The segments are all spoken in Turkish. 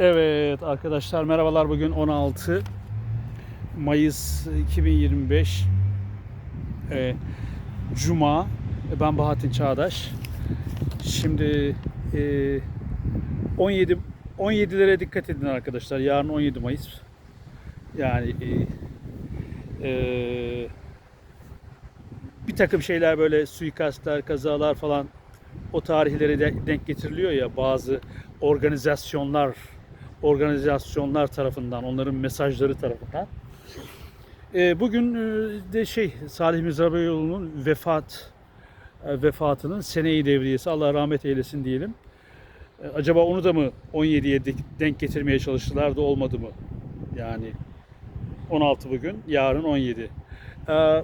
Evet arkadaşlar merhabalar. Bugün 16 Mayıs 2025 Ee, Cuma. Ben Bahattin Çağdaş. Şimdi e, 17 17'lere dikkat edin arkadaşlar. Yarın 17 Mayıs. Yani e, e, bir takım şeyler böyle suikastlar kazalar falan o tarihlere de denk getiriliyor ya bazı organizasyonlar organizasyonlar tarafından, onların mesajları tarafından. E, bugün de şey Salih Mizrabeyoğlu'nun vefat e, vefatının seneyi devriyesi Allah rahmet eylesin diyelim. E, acaba onu da mı 17'ye de- denk getirmeye çalıştılar da olmadı mı? Yani 16 bugün, yarın 17. E,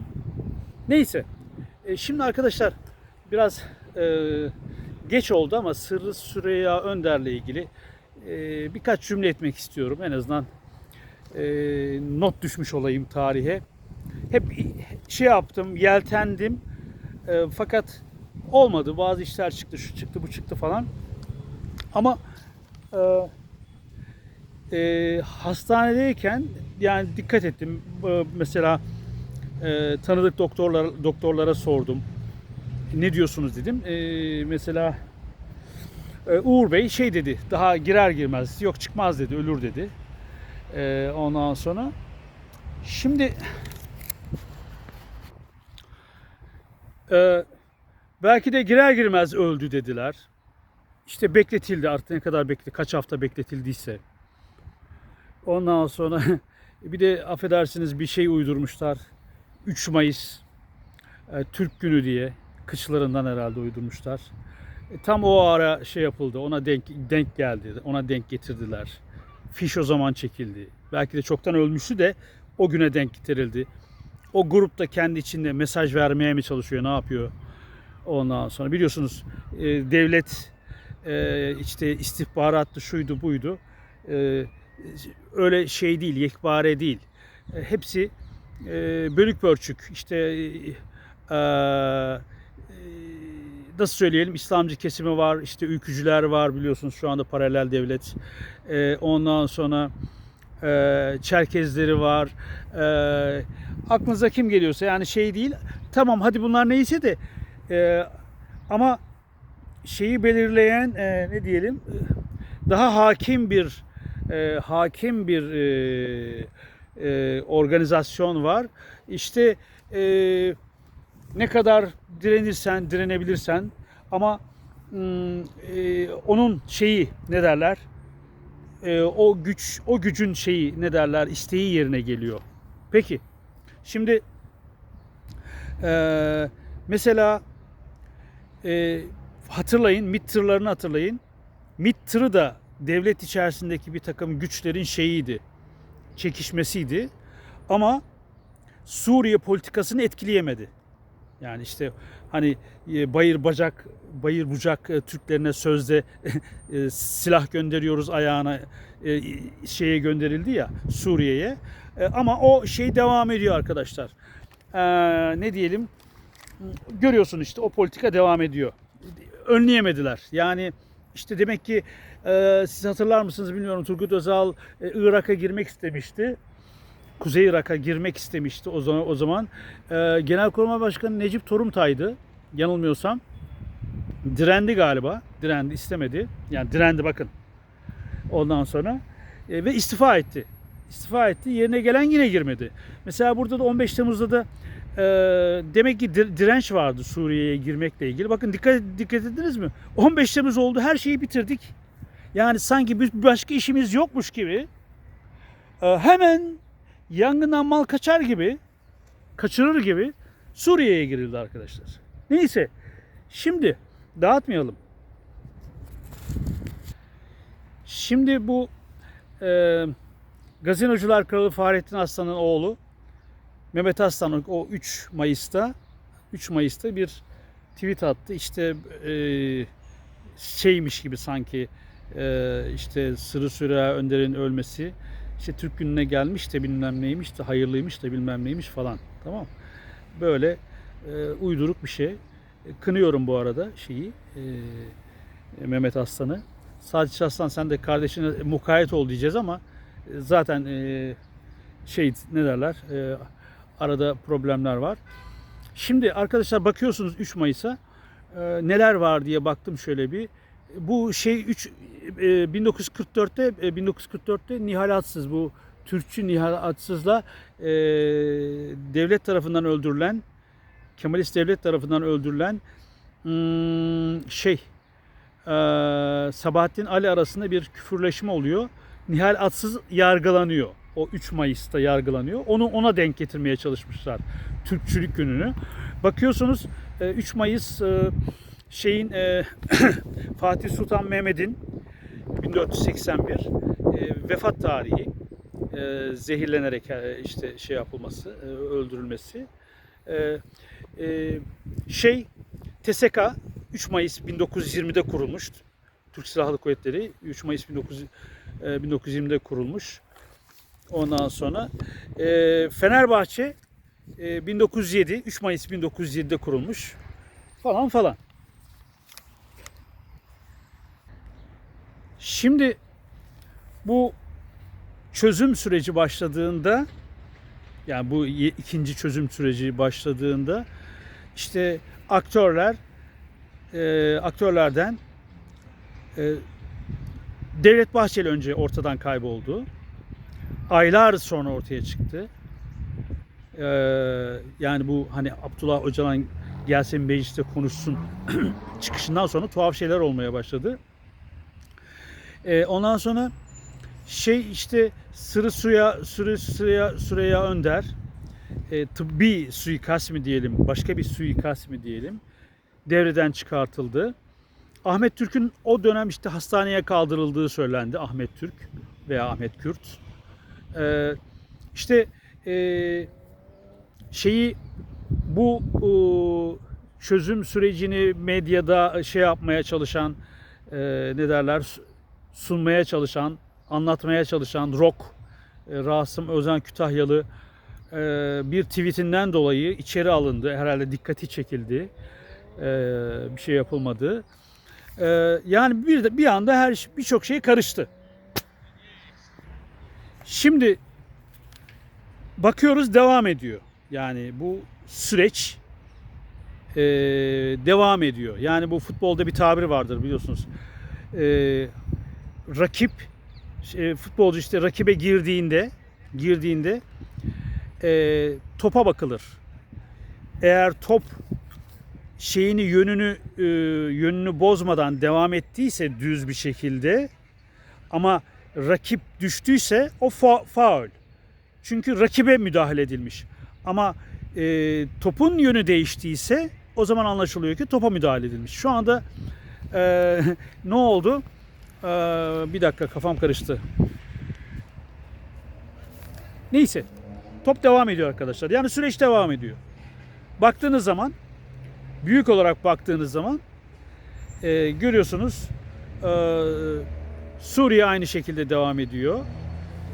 neyse. E, şimdi arkadaşlar biraz e, geç oldu ama Sırrı Süreyya Önder'le ilgili e, birkaç cümle etmek istiyorum. En azından e, not düşmüş olayım tarihe. Hep şey yaptım, yeltendim. E, fakat olmadı. Bazı işler çıktı, şu çıktı, bu çıktı falan. Ama e, e, hastanedeyken yani dikkat ettim. E, mesela e, tanıdık doktorlar doktorlara sordum. Ne diyorsunuz dedim. E, mesela ee, Uğur Bey şey dedi, daha girer girmez, yok çıkmaz dedi, ölür dedi. Ee, ondan sonra şimdi e, belki de girer girmez öldü dediler. İşte bekletildi artık ne kadar bekle, kaç hafta bekletildiyse. Ondan sonra bir de affedersiniz bir şey uydurmuşlar. 3 Mayıs e, Türk Günü diye kıçlarından herhalde uydurmuşlar. E, Tam o ara şey yapıldı. Ona denk denk geldi. Ona denk getirdiler. Fiş o zaman çekildi. Belki de çoktan ölmüştü de o güne denk getirildi. O grup da kendi içinde mesaj vermeye mi çalışıyor, ne yapıyor? Ondan sonra biliyorsunuz e, devlet e, işte istihbarattı, şuydu, buydu. E, öyle şey değil, yekpare değil. E, hepsi e, bölük pörçük. İşte e, e, nasıl söyleyelim İslamcı kesimi var, işte ülkücüler var biliyorsunuz şu anda paralel devlet. Ee, ondan sonra e, Çerkezleri var. Ee, aklınıza kim geliyorsa yani şey değil. Tamam hadi bunlar neyse de e, ama şeyi belirleyen e, ne diyelim e, daha hakim bir e, hakim bir e, e, organizasyon var. İşte e, ne kadar direnirsen, direnebilirsen ama e, onun şeyi ne derler? E, o güç, o gücün şeyi ne derler? isteği yerine geliyor. Peki. Şimdi e, mesela e, hatırlayın, MİT hatırlayın. MİT tırı da devlet içerisindeki bir takım güçlerin şeyiydi. Çekişmesiydi. Ama Suriye politikasını etkileyemedi. Yani işte hani e, bayır bacak, bayır bucak e, Türklerine sözde e, silah gönderiyoruz ayağına şeye gönderildi ya Suriye'ye. Ama o şey devam ediyor arkadaşlar. Ne diyelim? Görüyorsun işte o politika devam ediyor. Önleyemediler. Yani işte demek ki siz hatırlar mısınız bilmiyorum Turgut Özal Irak'a girmek istemişti. Kuzey Irak'a girmek istemişti o zaman. O zaman e, Genelkurmay Başkanı Necip Torumtay'dı. Yanılmıyorsam. Direndi galiba. Direndi, istemedi. Yani direndi bakın. Ondan sonra e, ve istifa etti. İstifa etti. Yerine gelen yine girmedi. Mesela burada da 15 Temmuz'da da e, demek ki dir- direnç vardı Suriye'ye girmekle ilgili. Bakın dikkat dikkat ettiniz mi? 15 Temmuz oldu. Her şeyi bitirdik. Yani sanki bir başka işimiz yokmuş gibi e, hemen yangından mal kaçar gibi, kaçırır gibi Suriye'ye girildi arkadaşlar. Neyse, şimdi dağıtmayalım. Şimdi bu e, Gazinocular Kralı Fahrettin Aslan'ın oğlu Mehmet Aslan o 3 Mayıs'ta 3 Mayıs'ta bir tweet attı. İşte e, şeymiş gibi sanki e, işte Sırrı Süreya Önder'in ölmesi işte Türk gününe gelmiş de bilmem neymiş de hayırlıymış da bilmem neymiş falan. Tamam. Böyle e, uyduruk bir şey. E, Kınıyorum bu arada şeyi e, Mehmet Aslan'ı. Sadece Aslan sen de kardeşine mukayyet ol diyeceğiz ama e, zaten e, şey ne derler e, arada problemler var. Şimdi arkadaşlar bakıyorsunuz 3 Mayıs'a e, neler var diye baktım şöyle bir. Bu şey 3 e, 1944'te e, 1944'te Nihal Atsız bu Türkçü Nihal Atsız'la e, devlet tarafından öldürülen Kemalist devlet tarafından öldürülen hmm, şey e, Sabahattin Ali arasında bir küfürleşme oluyor. Nihal Atsız yargılanıyor. O 3 Mayıs'ta yargılanıyor. Onu ona denk getirmeye çalışmışlar. Türkçülük gününü. Bakıyorsunuz e, 3 Mayıs e, şeyin e, Fatih Sultan Mehmet'in 1481 e, vefat tarihi e, zehirlenerek e, işte şey yapılması, e, öldürülmesi. E, e, şey TSK 3 Mayıs 1920'de kurulmuş. Türk Silahlı Kuvvetleri 3 Mayıs 19, e, 1920'de kurulmuş. Ondan sonra e, Fenerbahçe e, 1907 3 Mayıs 1907'de kurulmuş falan falan. Şimdi bu çözüm süreci başladığında yani bu ikinci çözüm süreci başladığında işte aktörler e, aktörlerden e, Devlet Bahçeli önce ortadan kayboldu. Aylar sonra ortaya çıktı. E, yani bu hani Abdullah Öcalan gelsin mecliste konuşsun çıkışından sonra tuhaf şeyler olmaya başladı. E, ondan sonra şey işte Sırı Suya Sırı Suya Süreyya Önder e, tıbbi suikast mı diyelim başka bir suikast mı diyelim devreden çıkartıldı. Ahmet Türk'ün o dönem işte hastaneye kaldırıldığı söylendi Ahmet Türk veya Ahmet Kürt. E, işte e, şeyi bu e, çözüm sürecini medyada şey yapmaya çalışan e, ne derler sunmaya çalışan anlatmaya çalışan Rock, e, Rasım Özen Kütahyalı e, bir tweetinden dolayı içeri alındı. Herhalde dikkati çekildi. E, bir şey yapılmadı. Yani bir de bir anda her birçok şey karıştı. Şimdi bakıyoruz devam ediyor. Yani bu süreç devam ediyor. Yani bu futbolda bir tabir vardır biliyorsunuz. Rakip e, futbolcu işte rakibe girdiğinde girdiğinde e, topa bakılır. Eğer top şeyini yönünü e, yönünü bozmadan devam ettiyse düz bir şekilde ama rakip düştüyse o fa- faul. Çünkü rakibe müdahale edilmiş. Ama e, topun yönü değiştiyse o zaman anlaşılıyor ki topa müdahale edilmiş. Şu anda e, ne oldu? Ee, bir dakika kafam karıştı. Neyse. Top devam ediyor arkadaşlar. Yani süreç devam ediyor. Baktığınız zaman büyük olarak baktığınız zaman e, görüyorsunuz e, Suriye aynı şekilde devam ediyor.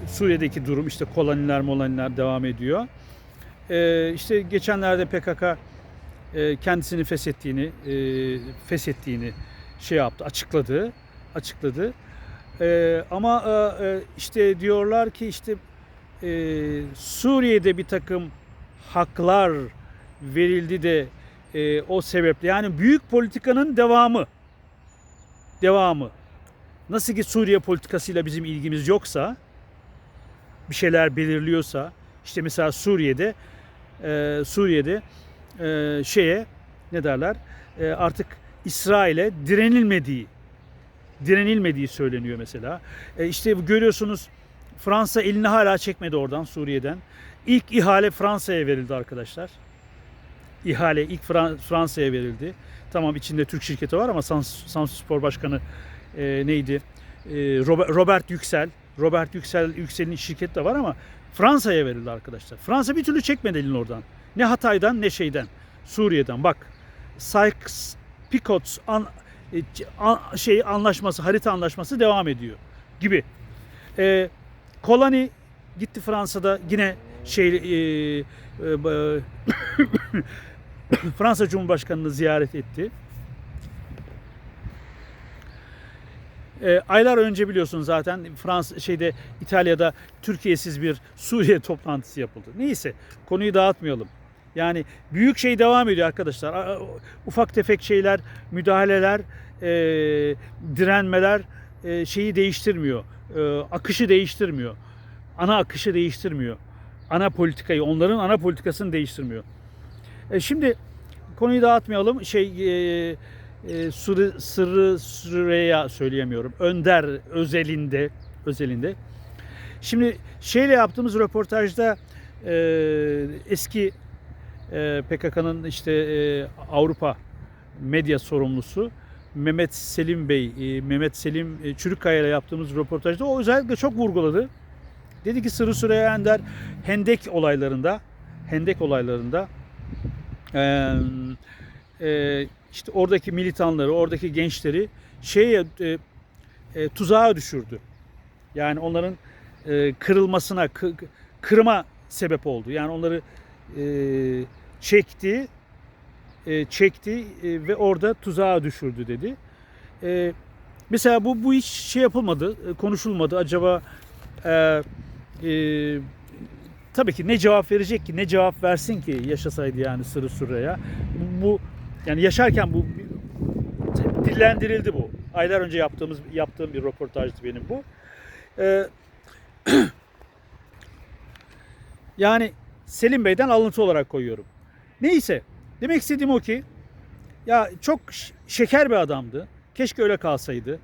Suriye'deki durum işte koloniler molaniler devam ediyor. E, işte geçenlerde PKK e, kendisini feshettiğini e, feshettiğini şey yaptı açıkladı açıkladı. Ee, ama e, e, işte diyorlar ki işte e, Suriye'de bir takım haklar verildi de e, o sebeple. Yani büyük politikanın devamı. Devamı. Nasıl ki Suriye politikasıyla bizim ilgimiz yoksa bir şeyler belirliyorsa işte mesela Suriye'de e, Suriye'de e, şeye ne derler e, artık İsrail'e direnilmediği direnilmediği söyleniyor mesela. E işte görüyorsunuz Fransa elini hala çekmedi oradan Suriye'den. İlk ihale Fransa'ya verildi arkadaşlar. İhale ilk Fran- Fransa'ya verildi. Tamam içinde Türk şirketi var ama Sans Samspor Başkanı e, neydi? E, Robert, Yüksel. Robert Yüksel Yüksel'in şirketi de var ama Fransa'ya verildi arkadaşlar. Fransa bir türlü çekmedi elini oradan. Ne Hatay'dan ne şeyden. Suriye'den. Bak Sykes-Picot e, şey anlaşması, harita anlaşması devam ediyor gibi. E, Kolani gitti Fransa'da yine şey e, e, Fransa Cumhurbaşkanı'nı ziyaret etti. E, aylar önce biliyorsun zaten Frans şeyde İtalya'da Türkiye'siz bir Suriye toplantısı yapıldı. Neyse konuyu dağıtmayalım. Yani büyük şey devam ediyor arkadaşlar. Ufak tefek şeyler, müdahaleler, e, direnmeler e, şeyi değiştirmiyor. E, akışı değiştirmiyor. Ana akışı değiştirmiyor. Ana politikayı, onların ana politikasını değiştirmiyor. E, şimdi konuyu dağıtmayalım. Şey e, e, Sırrı, Sırrı Süreyya söyleyemiyorum. Önder özelinde özelinde. Şimdi şeyle yaptığımız röportajda e, eski PKK'nın işte e, Avrupa medya sorumlusu Mehmet Selim Bey, e, Mehmet Selim e, Çürükkaya ile yaptığımız röportajda o özellikle çok vurguladı. Dedi ki Sırrı Süreyya Ender Hendek olaylarında Hendek olaylarında işte oradaki militanları, oradaki gençleri şeye e, tuzağa düşürdü. Yani onların kırılmasına, kı- kırıma sebep oldu. Yani onları çekti, e, çekti e, ve orada tuzağa düşürdü dedi. E, mesela bu bu hiç şey yapılmadı, e, konuşulmadı. Acaba e, e, tabii ki ne cevap verecek ki, ne cevap versin ki yaşasaydı yani Sırrı Süreyya. Bu, bu yani yaşarken bu dillendirildi bu. Aylar önce yaptığımız yaptığım bir röportajdı benim bu. Ee, yani Selim Bey'den alıntı olarak koyuyorum. Neyse demek istediğim o ki ya çok şeker bir adamdı. Keşke öyle kalsaydı.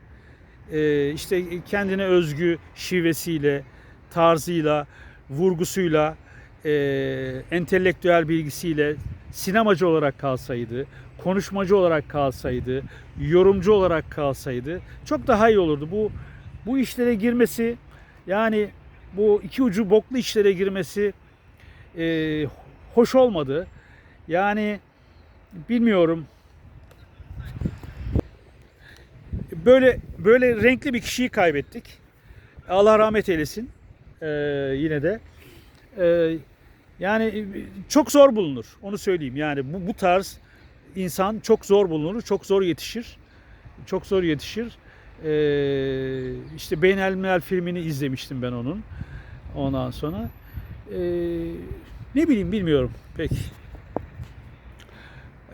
Ee, işte kendine özgü şivesiyle, tarzıyla, vurgusuyla, e, entelektüel bilgisiyle sinemacı olarak kalsaydı, konuşmacı olarak kalsaydı, yorumcu olarak kalsaydı çok daha iyi olurdu. Bu bu işlere girmesi yani bu iki ucu boklu işlere girmesi e, hoş olmadı. Yani bilmiyorum. Böyle böyle renkli bir kişiyi kaybettik. Allah rahmet eylesin. Ee, yine de. Ee, yani çok zor bulunur. Onu söyleyeyim. Yani bu, bu tarz insan çok zor bulunur. Çok zor yetişir. Çok zor yetişir. Ee, işte Beynelmilel filmini izlemiştim ben onun. Ondan sonra. Ee, ne bileyim bilmiyorum. Peki.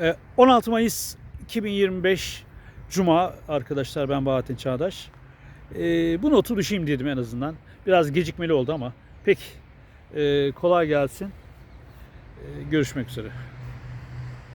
Ee, 16 Mayıs 2025 Cuma arkadaşlar ben Bahattin Çağdaş. Ee, bu notu düşeyim dedim en azından. Biraz gecikmeli oldu ama. Peki. Ee, kolay gelsin. Ee, görüşmek üzere.